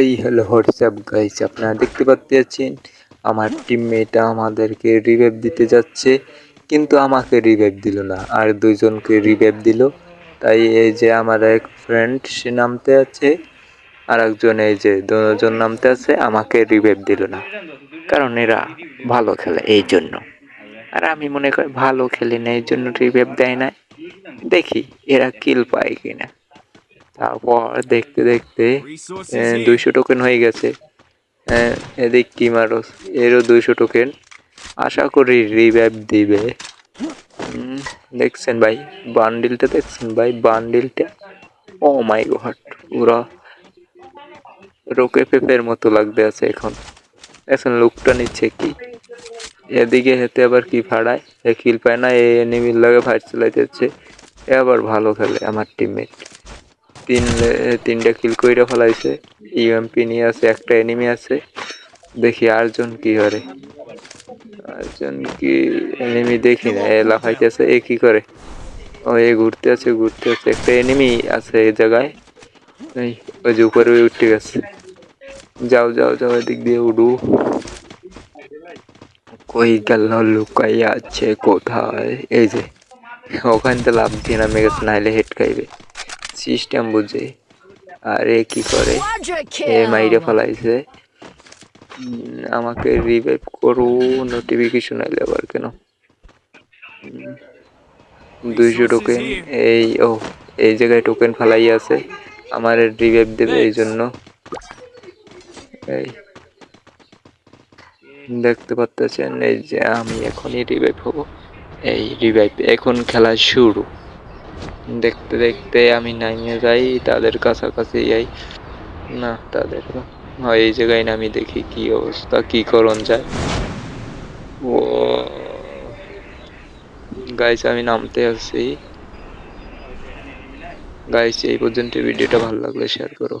এই হলো WhatsApp guys আপনারা দেখতে পাচ্ছেন আমার টিমমেট আমাদেরকে রিভাইভ দিতে যাচ্ছে, কিন্তু আমাকে রিভাইভ দিল না, আর দুইজনকে রিভাইভ দিল। তাই এই যে আমার এক ফ্রেন্ড সে নামতে আছে আর একজন এই যে দুজন নামতে আছে, আমাকে রিভাইভ দিল না, কারণ এরা ভালো খেলে এই জন্য। আর আমি মনে করি ভালো খেলি না, এই জন্য রিভাইভ দেয় না দেখি, এরা কিল পায় কিনা। তারপর দেখতে দেখতে দুইশো টোকেন হয়ে গেছে। এদিক কি মারস? এরও দুইশো টোকেন আশা করি রিভাইভ দিবে। দেখছেন ভাই বান্ডিলটা দেখছেন ভাই? বান্ডিলটা ও মাই গড ওরা রোকে পেপের মতো লাগতে আছে এখন। এখন লুকটা নিচ্ছে কি? এদিকে হেতে আবার কি ফাড়ায়? এ কিল পায় না এ এনিমির লাগে ফাইট চালাইতেছে। এ আবার ভালো খেলে আমার টিমমেট তিন তিনটা কিল কইরা ফেলাইছে। ইউএমপি নিয়ে আছে, একটা এনিমি আছে। দেখি আরজন কি করে। আরজন কি এনিমি দেখি না, এ লাফাইতেছে, এ কি করে? ও, এ ঘুরতে আছে ঘুরতে আছে। একটা এনিমি আছে এই জায়গায়। এই, ওই যে উপরে উঠে গেছে। যাও যাও যাও, এদিক দিয়ে উডু। কই গেল লুকাইয়া আছে কোথায়? এই যে, ওখান থেকে লাভ দিয়ে নামে গেছে নাহলে হেড খাইবে। সিস্টেম বুঝে। আর এ কি করে? এ মাইরে! ফেলাইছে। আমাকে রিভাইভ করু নোটিফিকেশন আইলে আবার কেন? দুইশো টোকেন এই ও এই জায়গায় টোকেন ফেলাই আছে। আমার রিভাইভ দেবে এই জন্য। এই দেখতে পাচ্ছেন এই যে আমি এখনই রিভাইভ হব। এই রিভাইভ এখন খেলা শুরু। দেখতে দেখতে আমি নামিয়ে যাই, তাদের কাছাকাছি যাই। না, তাদের হয় এই জায়গায় নামি দেখি কি অবস্থা, কি করণ যায়। ও। গাইস আমি নামতে আসছি। গাইস এই পর্যন্ত ভিডিওটা ভালো লাগলে শেয়ার করো।